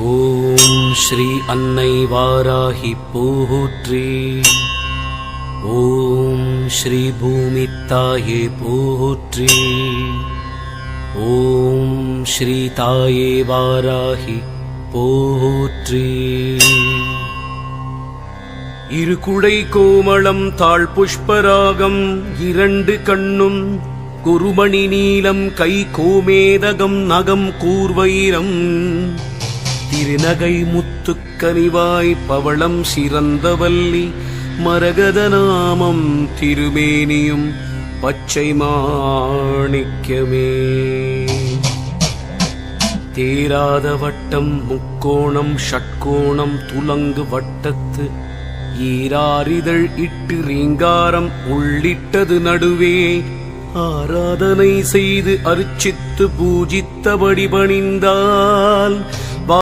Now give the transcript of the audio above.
ஓம் ஸ்ரீ அன்னை வாராகி போற்றி. ஓம் ஸ்ரீ பூமி தாயே போற்றி. ஓம் ஸ்ரீ தாயே வாராகி போற்றி. இரு குடை கோமளம் தாழ் புஷ்பராகம் இரண்டு கண்ணும் குருமணி நீலம் கை கோமேதகம் நகம் கூர்வைரம். திருநகை முத்துக்கனிவாய் பவளம் சிறந்தவல்லி மரகத நாமம் திருமேனியும் பச்சை மாணிக்கமே. தேராத வட்டம் முக்கோணம் ஷட்கோணம் துலங்கு வட்டத்து ஈராரிதழ் இட்டு ரீங்காரம் உள்ளிட்டது நடுவே. ஆராதனை செய்து அர்ச்சித்து பூஜித்தபடி பணிந்தால்